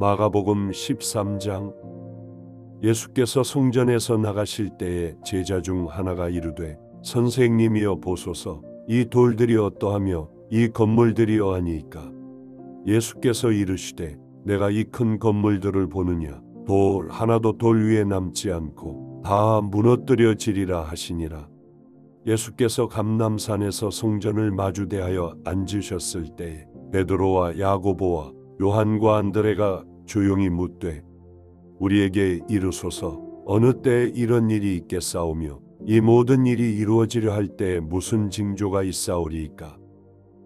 마가복음 13장. 예수께서 성전에서 나가실 때에 제자 중 하나가 이르되 선생님이여 보소서. 이 돌들이 어떠하며 이 건물들이 어하니이까? 예수께서 이르시되 내가 이 큰 건물들을 보느냐? 돌 하나도 돌 위에 남지 않고 다 무너뜨려지리라 하시니라. 예수께서 감남산에서 성전을 마주대하여 앉으셨을 때에 베드로와 야고보와 요한과 안드레가 조용히 묻되 우리에게 이르소서 어느 때에 이런 일이 있겠사오며 이 모든 일이 이루어지려 할 때에 무슨 징조가 있사오리이까?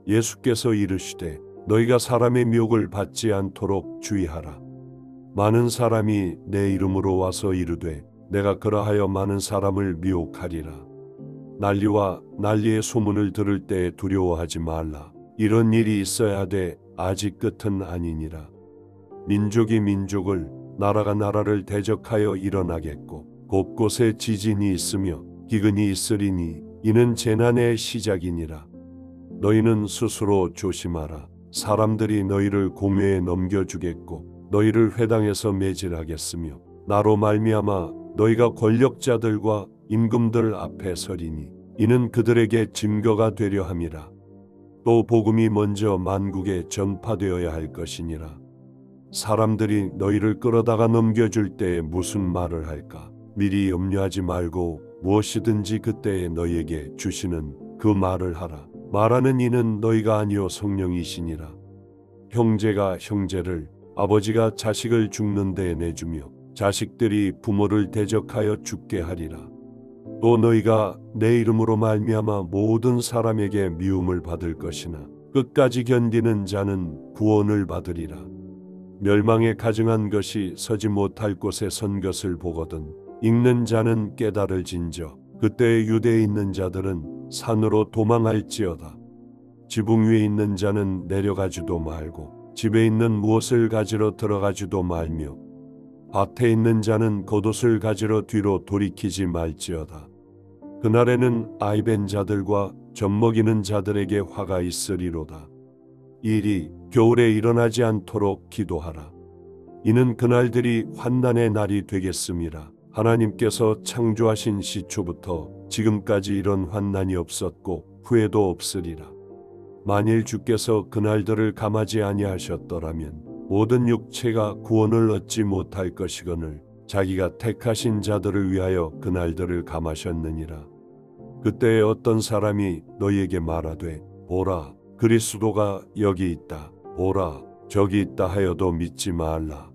예수께서 이르시되 너희가 사람의 미혹을 받지 않도록 주의하라. 많은 사람이 내 이름으로 와서 이르되 내가 그러하여 많은 사람을 미혹하리라. 난리와 난리의 소문을 들을 때에 두려워하지 말라. 이런 일이 있어야 돼 아직 끝은 아니니라 민족이 민족을 나라가 나라를 대적하여 일어나겠고 곳곳에 지진이 있으며 기근이 있으리니 이는 재난의 시작이니라. 너희는 스스로 조심하라. 사람들이 너희를 공회에 넘겨주겠고 너희를 회당에서 매질하겠으며 나로 말미암아 너희가 권력자들과 임금들 앞에 서리니 이는 그들에게 증거가 되려 함이라. 또 복음이 먼저 만국에 전파되어야 할 것이니라 사람들이 너희를 끌어다가 넘겨줄 때에 무슨 말을 할까? 미리 염려하지 말고 무엇이든지 그때에 너희에게 주시는 그 말을 하라. 말하는 이는 너희가 아니요 성령이시니라. 형제가 형제를 아버지가 자식을 죽는 데에 내주며 자식들이 부모를 대적하여 죽게 하리라. 또 너희가 내 이름으로 말미암아 모든 사람에게 미움을 받을 것이나 끝까지 견디는 자는 구원을 받으리라 멸망에 가증한 것이 서지 못할 곳에 선 것을 보거든 읽는 자는 깨달을진저 그때 유대에 있는 자들은 산으로 도망할지어다. 지붕 위에 있는 자는 내려가지도 말고 집에 있는 무엇을 가지러 들어가지도 말며 밭에 있는 자는 겉옷을 가지러 뒤로 돌이키지 말지어다. 그날에는 아이벤 자들과 젖먹이는 자들에게 화가 있으리로다. 일이 겨울에 일어나지 않도록 기도하라. 이는 그날들이 환난의 날이 되겠습니다. 하나님께서 창조하신 시초부터 지금까지 이런 환난이 없었고 후에도 없으리라. 만일 주께서 그날들을 감하지 아니하셨더라면 모든 육체가 구원을 얻지 못할 것이거늘 자기가 택하신 자들을 위하여 그날들을 감하셨느니라. 그때에 어떤 사람이 너희에게 말하되 보라 그리스도가 여기 있다. 보라, 저기 있다 하여도 믿지 말라.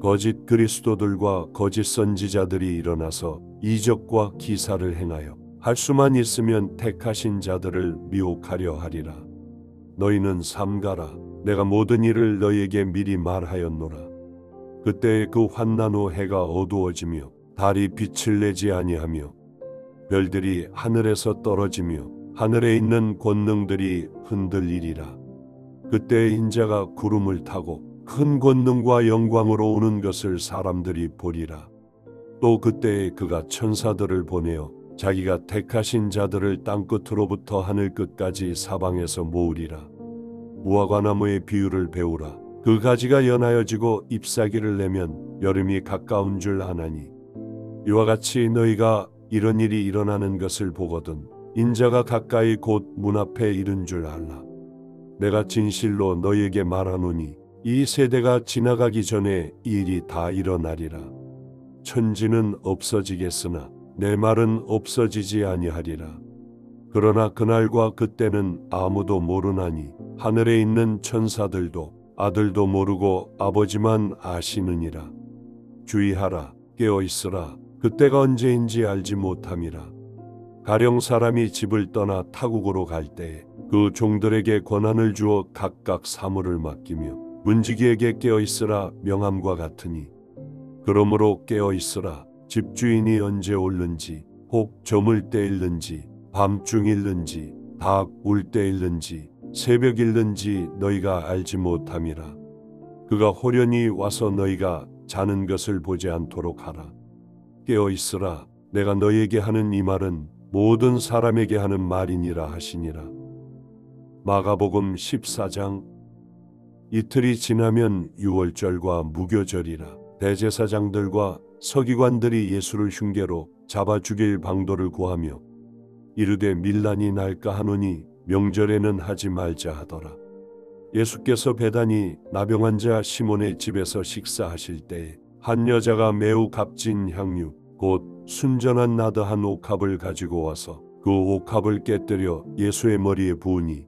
거짓 그리스도들과 거짓 선지자들이 일어나서 이적과 기사를 행하여 할 수만 있으면 택하신 자들을 미혹하려 하리라. 너희는 삼가라. 내가 모든 일을 너희에게 미리 말하였노라. 그때 그 환난 후 해가 어두워지며 달이 빛을 내지 아니하며 별들이 하늘에서 떨어지며 하늘에 있는 권능들이 흔들리리라. 그때 인자가 구름을 타고 큰 권능과 영광으로 오는 것을 사람들이 보리라. 또 그때에 그가 천사들을 보내어 자기가 택하신 자들을 땅 끝으로부터 하늘 끝까지 사방에서 모으리라. 무화과나무의 비유를 배우라. 그 가지가 연하여지고 잎사귀를 내면 여름이 가까운 줄 아나니 이와 같이 너희가 이런 일이 일어나는 것을 보거든 인자가 가까이 곧 문 앞에 이른 줄 알라. 내가 진실로 너에게 말하노니 이 세대가 지나가기 전에 이 일이 다 일어나리라. 천지는 없어지겠으나 내 말은 없어지지 아니하리라. 그러나 그날과 그때는 아무도 모르나니 하늘에 있는 천사들도 아들도 모르고 아버지만 아시느니라. 주의하라 깨어 있으라 그때가 언제인지 알지 못함이라. 가령 사람이 집을 떠나 타국으로 갈 때에 그 종들에게 권한을 주어 각각 사물을 맡기며 문지기에게 깨어 있으라 명함과 같으니. 그러므로 깨어 있으라. 집주인이 언제 올는지 혹 저물 때 일는지 밤중 일는지 닭울때 일는지 새벽 일는지 너희가 알지 못함이라. 그가 호련히 와서 너희가 자는 것을 보지 않도록 하라. 깨어 있으라. 내가 너희에게 하는 이 말은 모든 사람에게 하는 말이니라 하시니라. 마가복음 14장 이틀이 지나면 유월절과 무교절이라 대제사장들과 서기관들이 예수를 흉계로 잡아 죽일 방도를 구하며 이르되 밀란이 날까 하노니 명절에는 하지 말자 하더라. 예수께서 배단이 나병 자 시몬의 집에서 식사하실 때에 한 여자가 매우 값진 향유 곧 순전한 나드한 옥합을 가지고 와서 그 옥합을 깨뜨려 예수의 머리에 부으니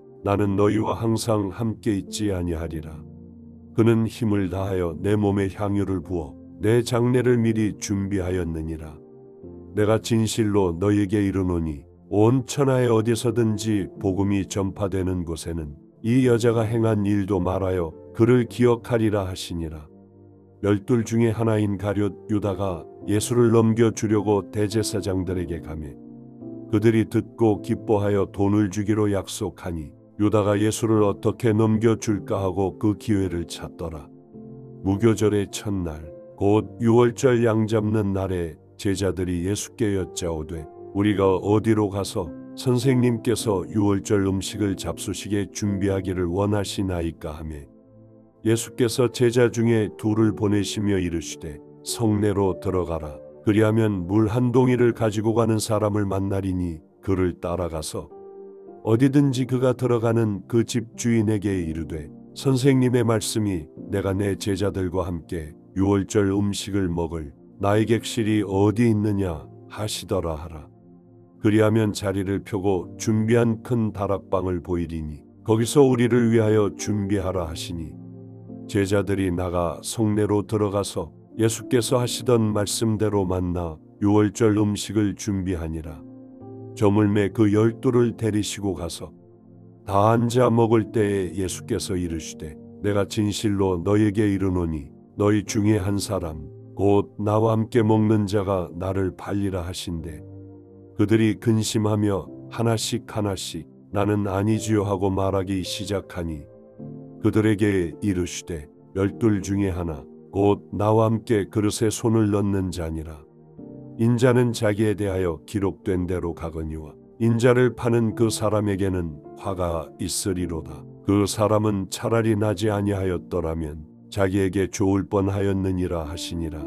나는 너희와 항상 함께 있지 아니하리라 그는 힘을 다하여 내 몸에 향유를 부어 내 장례를 미리 준비하였느니라 내가 진실로 너희에게 이르노니 온 천하에 어디서든지 복음이 전파되는 곳에는 이 여자가 행한 일도 말하여 그를 기억하리라 하시니라. 열둘 중에 하나인 가룟 유다가 예수를 넘겨 주려고 대제사장들에게 가매 그들이 듣고 기뻐하여 돈을 주기로 약속하니 유다가 예수를 어떻게 넘겨 줄까 하고 그 기회를 찾더라. 무교절의 첫날 곧 유월절 양 잡는 날에 제자들이 예수께 여짜오되 우리가 어디로 가서 선생님께서 유월절 음식을 잡수시게 준비하기를 원하시나이까 하매 예수께서 제자 중에 둘을 보내시며 이르시되 성내로 들어가라 그리하면 물 한 동이를 가지고 가는 사람을 만나리니 그를 따라가서 어디든지 그가 들어가는 그 집 주인에게 이르되 선생님의 말씀이 내가 내 제자들과 함께 유월절 음식을 먹을 나의 객실이 어디 있느냐 하시더라 하라. 그리하면 자리를 펴고 준비한 큰 다락방을 보이리니 거기서 우리를 위하여 준비하라 하시니 제자들이 나가 성내로 들어가서 예수께서 하시던 말씀대로 만나 유월절 음식을 준비하니라. 저물매 그 열두를 데리시고 가서 다 앉아 먹을 때에 예수께서 이르시되 내가 진실로 너에게 이르노니 너희 중에 한 사람 곧 나와 함께 먹는 자가 나를 팔리라 하신대. 그들이 근심하며 하나씩 하나씩 나는 아니지요 하고 말하기 시작하니 그들에게 이르시되 열둘 중에 하나 곧 나와 함께 그릇에 손을 넣는 자니라 인자는 자기에 대하여 기록된 대로 가거니와 인자를 파는 그 사람에게는 화가 있으리로다 그 사람은 차라리 나지 아니하였더라면 자기에게 좋을 뻔하였느니라 하시니라.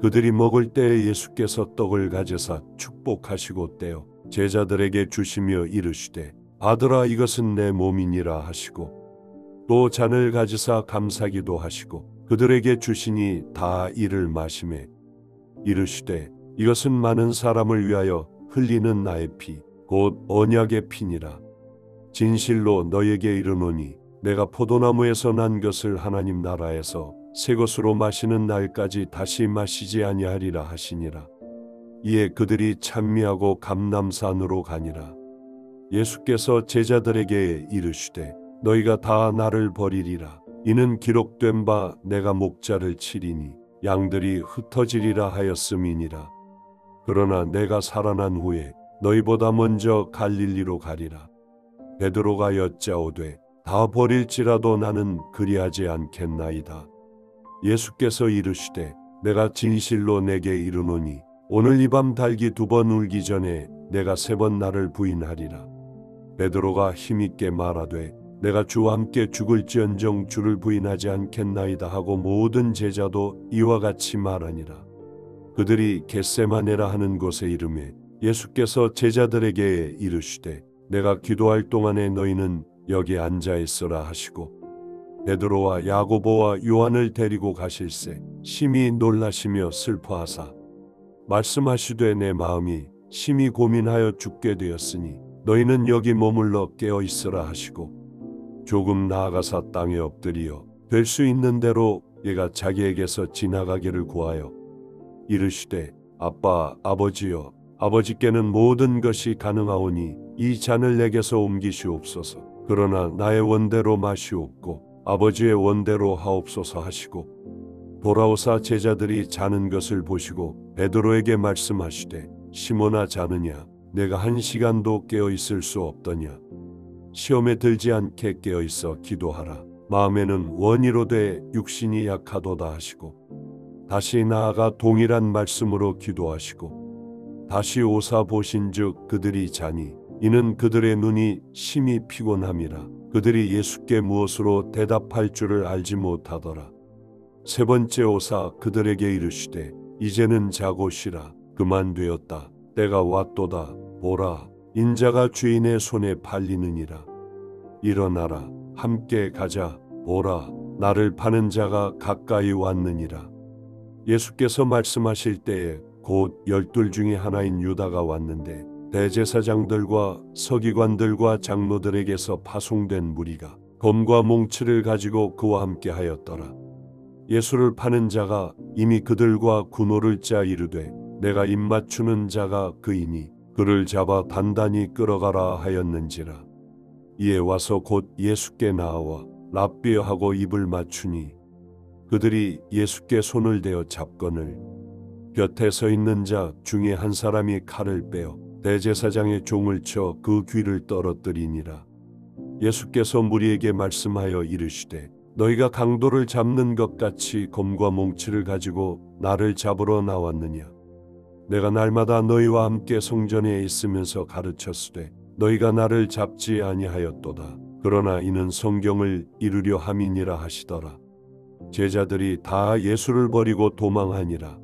그들이 먹을 때에 예수께서 떡을 가져사 축복하시고 떼어 제자들에게 주시며 이르시되 아들아 이것은 내 몸이니라 하시고 또 잔을 가지사 감사기도 하시고 그들에게 주시니 다 이를 마시매 이르시되 이것은 많은 사람을 위하여 흘리는 나의 피 곧 언약의 피니라 진실로 너에게 이르노니 내가 포도나무에서 난 것을 하나님 나라에서 새 것으로 마시는 날까지 다시 마시지 아니하리라 하시니라. 이에 그들이 찬미하고 감남산으로 가니라. 예수께서 제자들에게 이르시되 너희가 다 나를 버리리라. 이는 기록된 바 내가 목자를 치리니 양들이 흩어지리라 하였음이니라. 그러나 내가 살아난 후에 너희보다 먼저 갈릴리로 가리라. 베드로가 여짜오되 다 버릴지라도 나는 그리하지 않겠나이다. 예수께서 이르시되 내가 진실로 내게 이르노니 오늘 이 밤 달기 두 번 울기 전에 내가 세 번 나를 부인하리라. 베드로가 힘있게 말하되 내가 주와 함께 죽을지언정 주를 부인하지 않겠나이다 하고 모든 제자도 이와 같이 말하니라. 그들이 겟세마네라 하는 곳에 이름에 예수께서 제자들에게 이르시되 내가 기도할 동안에 너희는 여기 앉아 있어라 하시고 베드로와 야고보와 요한을 데리고 가실새 심히 놀라시며 슬퍼하사 말씀하시되 내 마음이 심히 고민하여 죽게 되었으니 너희는 여기 머물러 깨어 있어라 하시고 조금 나아가사 땅에 엎드리어 될 수 있는 대로 얘가 자기에게서 지나가기를 구하여 이르시되 아빠 아버지여 아버지께는 모든 것이 가능하오니 이 잔을 내게서 옮기시옵소서. 그러나 나의 원대로 마시옵고 아버지의 원대로 하옵소서 하시고 돌아오사 제자들이 자는 것을 보시고 베드로에게 말씀하시되 시몬아 자느냐? 내가 한 시간도 깨어 있을 수 없더냐? 시험에 들지 않게 깨어 있어 기도하라. 마음에는 원이로 돼 육신이 약하도다 하시고 다시 나아가 동일한 말씀으로 기도하시고 다시 오사 보신즉 그들이 자니 이는 그들의 눈이 심히 피곤함이라 그들이 예수께 무엇으로 대답할 줄을 알지 못하더라. 세 번째 오사 그들에게 이르시되 이제는 자고 쉬라. 그만 되었다. 때가 왔도다. 보라. 인자가 주인의 손에 팔리느니라. 일어나라. 함께 가자. 보라. 나를 파는 자가 가까이 왔느니라 예수께서 말씀하실 때에 곧 열둘 중에 하나인 유다가 왔는데 대제사장들과 서기관들과 장로들에게서 파송된 무리가 검과 몽치를 가지고 그와 함께 하였더라. 예수를 파는 자가 이미 그들과 군호를 짜 이르되 내가 입맞추는 자가 그이니 그를 잡아 단단히 끌어가라 하였는지라. 이에 와서 곧 예수께 나와 랍비어 하고 입을 맞추니 그들이 예수께 손을 대어 잡거늘 곁에 서 있는 자 중에 한 사람이 칼을 빼어 대제사장의 종을 쳐 그 귀를 떨어뜨리니라. 예수께서 무리에게 말씀하여 이르시되 너희가 강도를 잡는 것 같이 검과 몽치를 가지고 나를 잡으러 나왔느냐. 내가 날마다 너희와 함께 성전에 있으면서 가르쳤으되 너희가 나를 잡지 아니하였도다. 그러나 이는 성경을 이루려 함이니라 하시더라. 제자들이 다 예수를 버리고 도망하니라.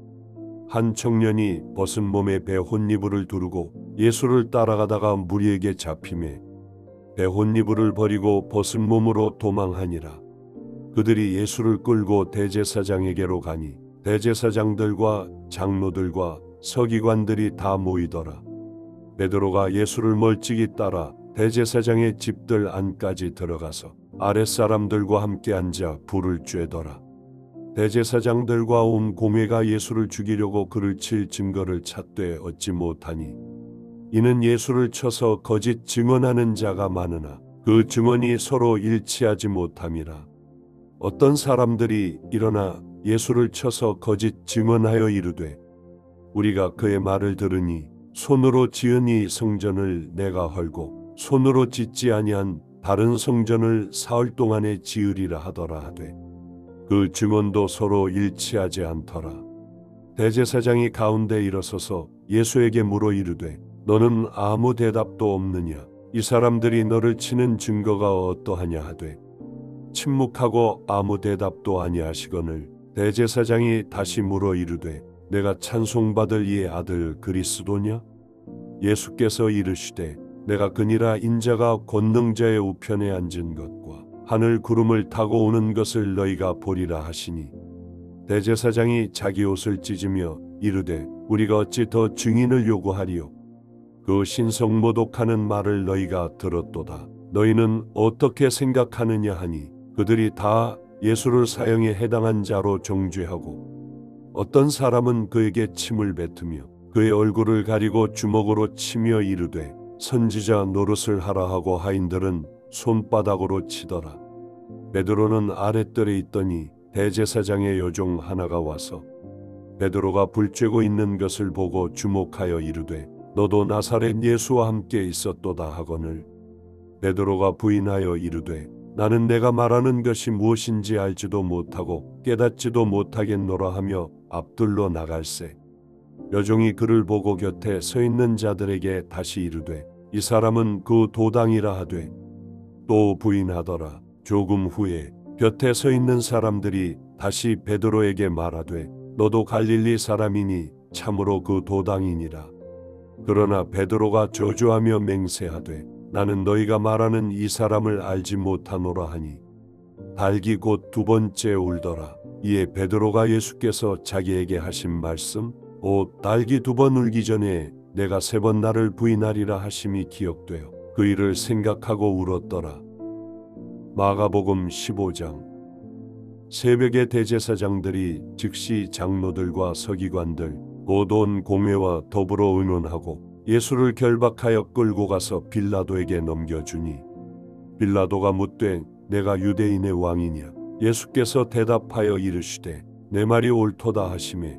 한 청년이 벗은 몸에 배 혼니부를 두르고 예수를 따라가다가 무리에게 잡힘에 배 혼니부를 버리고 벗은 몸으로 도망하니라. 그들이 예수를 끌고 대제사장에게로 가니 대제사장들과 장로들과 서기관들이 다 모이더라. 베드로가 예수를 멀찍이 따라 대제사장의 집들 안까지 들어가서 아랫사람들과 함께 앉아 불을 쬐더라. 대제사장들과 온 공회가 예수를 죽이려고 그를 칠 증거를 찾되 얻지 못하니 이는 예수를 쳐서 거짓 증언하는 자가 많으나 그 증언이 서로 일치하지 못함이라. 어떤 사람들이 일어나 예수를 쳐서 거짓 증언하여 이르되 우리가 그의 말을 들으니 손으로 지은 이 성전을 내가 헐고 손으로 짓지 아니한 다른 성전을 사흘 동안에 지으리라 하더라 하되 그 증언도 서로 일치하지 않더라. 대제사장이 가운데 일어서서 예수에게 물어 이르되 너는 아무 대답도 없느냐 이 사람들이 너를 치는 증거가 어떠하냐 하되 침묵하고 아무 대답도 아니하시거늘 대제사장이 다시 물어 이르되 내가 찬송받을 이의 아들 그리스도냐 예수께서 이르시되 내가 그니라 인자가 권능자의 우편에 앉은 것과 하늘 구름을 타고 오는 것을 너희가 보리라 하시니 대제사장이 자기 옷을 찢으며 이르되 우리가 어찌 더 증인을 요구하리요? 그 신성 모독하는 말을 너희가 들었도다. 너희는 어떻게 생각하느냐 하니 그들이 다 예수를 사형에 해당한 자로 정죄하고 어떤 사람은 그에게 침을 뱉으며 그의 얼굴을 가리고 주먹으로 치며 이르되 선지자 노릇을 하라 하고 하인들은 손바닥으로 치더라. 베드로는 아랫뜰에 있더니 대제사장의 여종 하나가 와서 베드로가 불 쬐고 있는 것을 보고 주목하여 이르되 너도 나사렛 예수와 함께 있었도다 하거늘 베드로가 부인하여 이르되 나는 내가 말하는 것이 무엇인지 알지도 못하고 깨닫지도 못하겠노라 하며 앞들로 나갈새 여종이 그를 보고 곁에 서 있는 자들에게 다시 이르되 이 사람은 그 도당이라 하되 또 부인하더라. 조금 후에 곁에 서 있는 사람들이 다시 베드로에게 말하되 너도 갈릴리 사람이니 참으로 그 도당이니라. 그러나 베드로가 저주하며 맹세하되 나는 너희가 말하는 이 사람을 알지 못하노라 하니 달기 곧 두 번째 울더라. 이에 베드로가 예수께서 자기에게 하신 말씀 오 달기 두 번 울기 전에 내가 세 번 나를 부인하리라 하심이 기억되어 그 일을 생각하고 울었더라. 마가복음 15장. 새벽에 대제사장들이 즉시 장로들과 서기관들 고돈 공회와 더불어 의논하고 예수를 결박하여 끌고 가서 빌라도에게 넘겨주니 빌라도가 묻되 내가 유대인의 왕이냐? 예수께서 대답하여 이르시되 내 말이 옳도다 하심에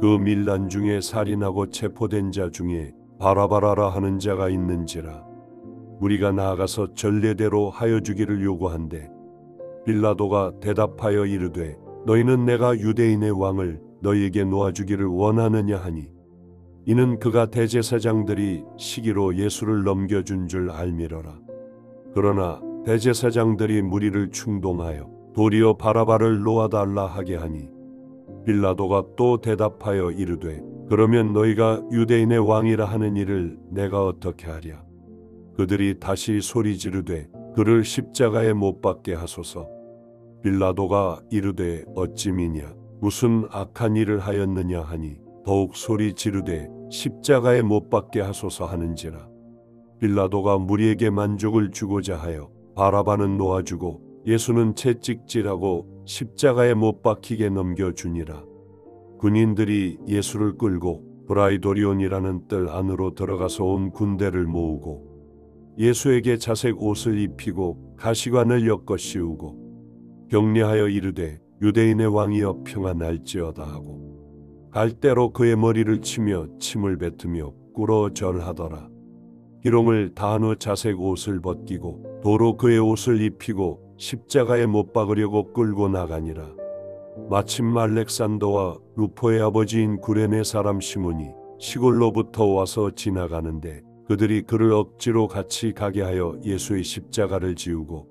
그 밀란 중에 살인하고 체포된 자 중에 바라바라라 하는 자가 있는지라. 우리가 나아가서 전례대로 하여 주기를 요구한대. 빌라도가 대답하여 이르되 너희는 내가 유대인의 왕을 너희에게 놓아 주기를 원하느냐 하니? 이는 그가 대제사장들이 시기로 예수를 넘겨준 줄 알미러라. 그러나 대제사장들이 무리를 충동하여 도리어 바라바를 놓아달라 하게 하니 빌라도가 또 대답하여 이르되 그러면 너희가 유대인의 왕이라 하는 일을 내가 어떻게 하랴? 그들이 다시 소리 지르되 그를 십자가에 못 박게 하소서. 빌라도가 이르되 어찌미냐? 무슨 악한 일을 하였느냐 하니 더욱 소리 지르되 십자가에 못 박게 하소서 하는지라. 빌라도가 무리에게 만족을 주고자 하여 바라바는 놓아주고 예수는 채찍질하고 십자가에 못 박히게 넘겨주니라 군인들이 예수를 끌고 브라이도리온이라는 뜰 안으로 들어가서 온 군대를 모으고 예수에게 자색 옷을 입히고 가시관을 엮어 씌우고 격려하여 이르되 유대인의 왕이여 평안할지어다 하고 갈대로 그의 머리를 치며 침을 뱉으며 꿇어 절하더라. 희롱을 다한 후 자색 옷을 벗기고 도로 그의 옷을 입히고 십자가에 못 박으려고 끌고 나가니라. 마침 알렉산더와 루포의 아버지인 구레네 사람 시몬이 시골로부터 와서 지나가는데 그들이 그를 억지로 같이 가게 하여 예수의 십자가를 지우고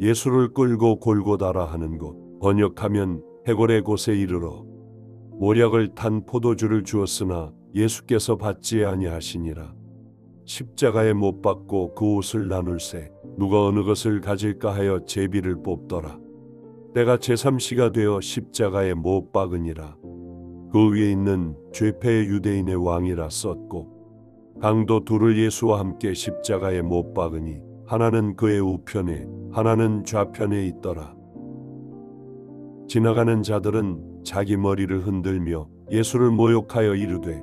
예수를 끌고 골고다라 하는 곳 번역하면 해골의 곳에 이르러 모략을 탄 포도주를 주었으나 예수께서 받지 아니하시니라 십자가에 못 박고 그 옷을 나눌세 누가 어느 것을 가질까 하여 제비를 뽑더라 때가 제3시가 되어 십자가에 못 박으니라 그 위에 있는 죄패의 유대인의 왕이라 썼고 강도 둘을 예수와 함께 십자가에 못 박으니 하나는 그의 우편에 하나는 좌편에 있더라. 지나가는 자들은 자기 머리를 흔들며 예수를 모욕하여 이르되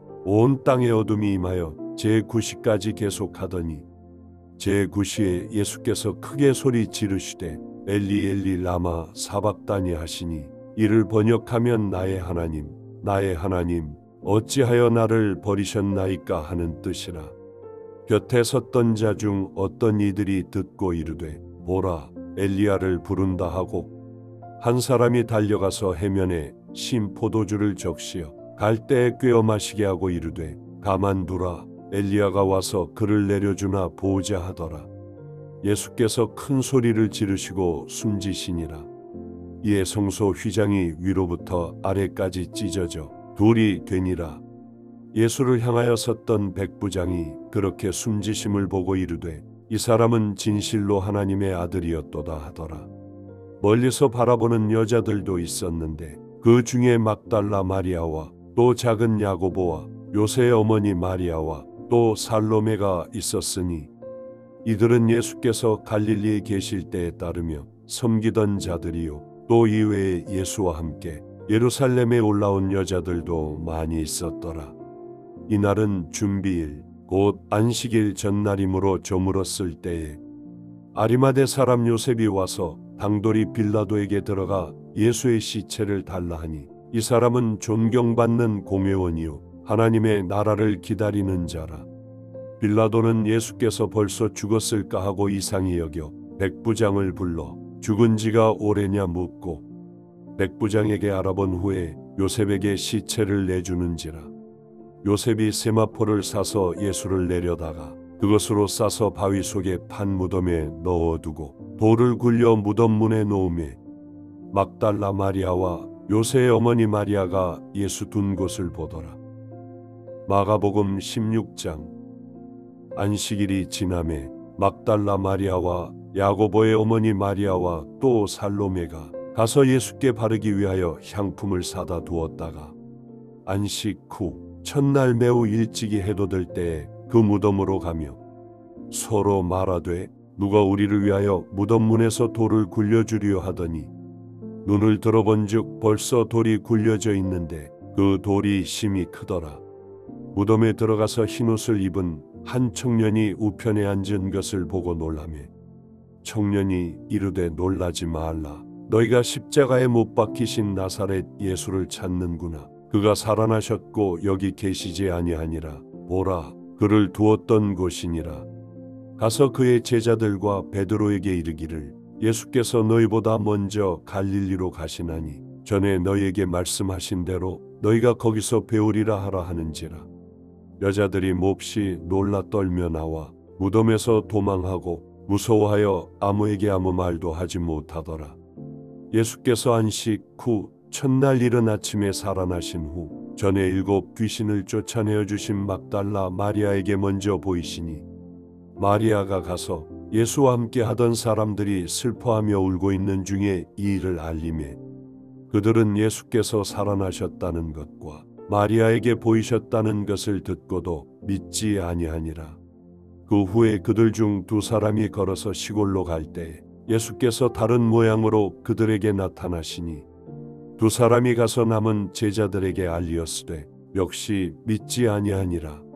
온 땅에 어둠이 임하여 제9시까지 계속하더니 제9시에 예수께서 크게 소리 지르시되 엘리 엘리 라마 사박다니 하시니 이를 번역하면 나의 하나님 나의 하나님 어찌하여 나를 버리셨나이까 하는 뜻이라. 곁에 섰던 자 중 어떤 이들이 듣고 이르되 보라 엘리야를 부른다 하고 한 사람이 달려가서 해면에 신 포도주를 적시어 갈대에 꿰어 마시게 하고 이르되 가만두라. 엘리야가 와서 그를 내려주나 보자 하더라. 예수께서 큰 소리를 지르시고 숨지시니라. 이에 성소 휘장이 위로부터 아래까지 찢어져 둘이 되니라. 예수를 향하여 섰던 백부장이 그렇게 숨지심을 보고 이르되 이 사람은 진실로 하나님의 아들이었도다 하더라. 멀리서 바라보는 여자들도 있었는데 그 중에 막달라 마리아와 또 작은 야고보와 요새의 어머니 마리아와 또 살로메가 있었으니 이들은 예수께서 갈릴리에 계실 때에 따르며 섬기던 자들이요 또 이외에 예수와 함께 예루살렘에 올라온 여자들도 많이 있었더라. 이날은 준비일 곧 안식일 전날이므로 저물었을 때에 아리마대 사람 요셉이 와서 당돌이 빌라도에게 들어가 예수의 시체를 달라 하니 이 사람은 존경받는 공회원이요 하나님의 나라를 기다리는 자라. 빌라도는 예수께서 벌써 죽었을까 하고 이상히 여겨 백부장을 불러 죽은 지가 오래냐 묻고 백부장에게 알아본 후에 요셉에게 시체를 내주는지라. 요셉이 세마포를 사서 예수를 내려다가 그것으로 싸서 바위 속에 판 무덤에 넣어두고 돌을 굴려 무덤 문에 놓음에 막달라 마리아와 요새의 어머니 마리아가 예수 둔 곳을 보더라. 마가복음 16장 안식일이 지남에 막달라 마리아와 야고보의 어머니 마리아와 또 살로메가 가서 예수께 바르기 위하여 향품을 사다 두었다가 안식 후 첫날 매우 일찍이 해돋을 때에 그 무덤으로 가며 서로 말하되 누가 우리를 위하여 무덤 문에서 돌을 굴려주려 하더니 눈을 들어본즉 벌써 돌이 굴려져 있는데 그 돌이 심히 크더라. 무덤에 들어가서 흰옷을 입은 한 청년이 우편에 앉은 것을 보고 놀라며 청년이 이르되 놀라지 말라. 너희가 십자가에 못 박히신 나사렛 예수를 찾는구나. 그가 살아나셨고 여기 계시지 아니하니라. 보라, 그를 두었던 곳이니라. 가서 그의 제자들과 베드로에게 이르기를 예수께서 너희보다 먼저 갈릴리로 가시나니 전에 너희에게 말씀하신 대로 너희가 거기서 배우리라 하라 하는지라. 여자들이 몹시 놀라 떨며 나와 무덤에서 도망하고 무서워하여 아무에게 아무 말도 하지 못하더라. 예수께서 안식 후 첫날 이른 아침에 살아나신 후 전에 일곱 귀신을 쫓아내어 주신 막달라 마리아에게 먼저 보이시니 마리아가 가서 예수와 함께 하던 사람들이 슬퍼하며 울고 있는 중에 이 일을 알림해 그들은 예수께서 살아나셨다는 것과 마리아에게 보이셨다는 것을 듣고도 믿지 아니하니라. 그 후에 그들 중 두 사람이 걸어서 시골로 갈 때 예수께서 다른 모양으로 그들에게 나타나시니 두 사람이 가서 남은 제자들에게 알리었으되 역시 믿지 아니하니라.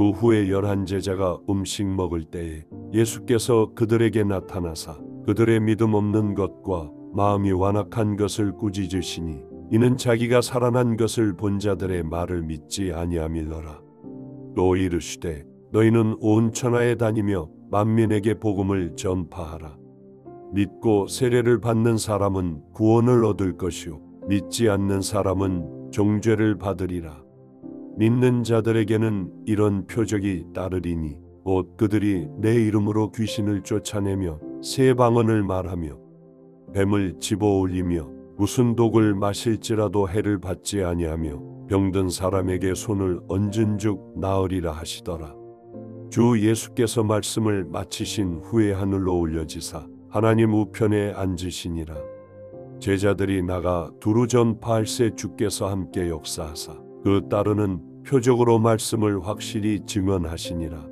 그 후에 열한 제자가 음식 먹을 때에 예수께서 그들에게 나타나사 그들의 믿음 없는 것과 마음이 완악한 것을 꾸짖으시니 이는 자기가 살아난 것을 본 자들의 말을 믿지 아니함일러라. 또 이르시되 너희는 온 천하에 다니며 만민에게 복음을 전파하라. 믿고 세례를 받는 사람은 구원을 얻을 것이요 믿지 않는 사람은 종죄를 받으리라. 믿는 자들에게는 이런 표적이 따르리니 곧 그들이 내 이름으로 귀신을 쫓아내며 새 방언을 말하며 뱀을 집어올리며 무슨 독을 마실지라도 해를 받지 아니하며 병든 사람에게 손을 얹은즉 나으리라 하시더라. 주 예수께서 말씀을 마치신 후에 하늘로 올려지사 하나님 우편에 앉으시니라. 제자들이 나가 두루 전파할새 주께서 함께 역사하사 그 따르는 표적으로 말씀을 확실히 증언하시니라.